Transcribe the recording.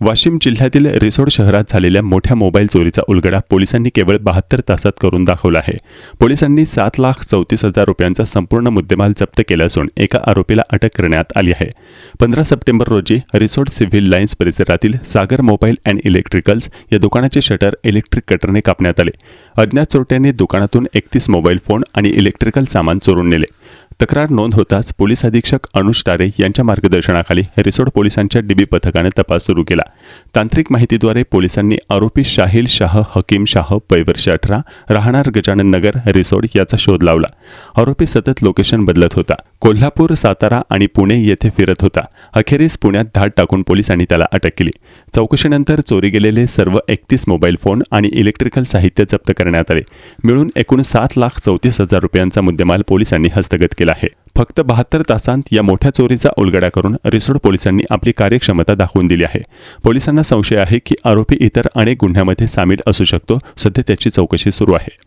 वाशिम जिल्ह्यातील रिसोड शहरात झालेल्या मोठ्या मोबाईल चोरीचा उलगडा पोलिसांनी केवळ बहात्तर तासात करून दाखवला आहे. पोलिसांनी सात लाख चौतीस हजार रुपयांचा संपूर्ण मुद्देमाल जप्त केला असून एका आरोपीला अटक करण्यात आली आहे. पंधरा सप्टेंबर रोजी रिसोड सिव्हिल लाईन्स परिसरातील सागर मोबाईल अँड इलेक्ट्रिकल्स या दुकानाचे शटर इलेक्ट्रिक कटरने कापण्यात आले. अज्ञात चोरट्यांनी दुकानातून एकतीस मोबाईल फोन आणि इलेक्ट्रिकल सामान चोरून नेले. तक्रार नोंद होताच पोलीस अधीक्षक अनुज तारे यांच्या मार्गदर्शनाखाली रिसोड पोलिसांच्या डीबी पथकाने तपास सुरू केला. तांत्रिक माहितीद्वारे पोलिसांनी आरोपी शाहिल शाह हकीम शाह पैवर्ष अठरा राहणार गजानन नगर रिसोड याचा शोध लावला. आरोपी सतत लोकेशन बदलत होता. कोल्हापूर सातारा आणि पुणे येथे फिरत होता. अखेरीस पुण्यात धाड टाकून पोलिसांनी त्याला अटक केली. चौकशीनंतर चोरी गेलेले सर्व एकतीस मोबाईल फोन आणि इलेक्ट्रिकल साहित्य जप्त करण्यात आले. मिळून एकूण सात लाख चौतीस हजार रुपयांचा मुद्देमाल पोलिसांनी हस्तगत केला. केला आहे. फक्त बहात्तर तासांत या मोठ्या चोरीचा उलगडा करून रिसोड पोलिसांनी आपली कार्यक्षमता दाखवून दिली आहे. पोलिसांना संशय आहे की आरोपी इतर अनेक गुन्ह्यामध्ये सामील असू शकतो. सध्या त्याची चौकशी सुरू आहे.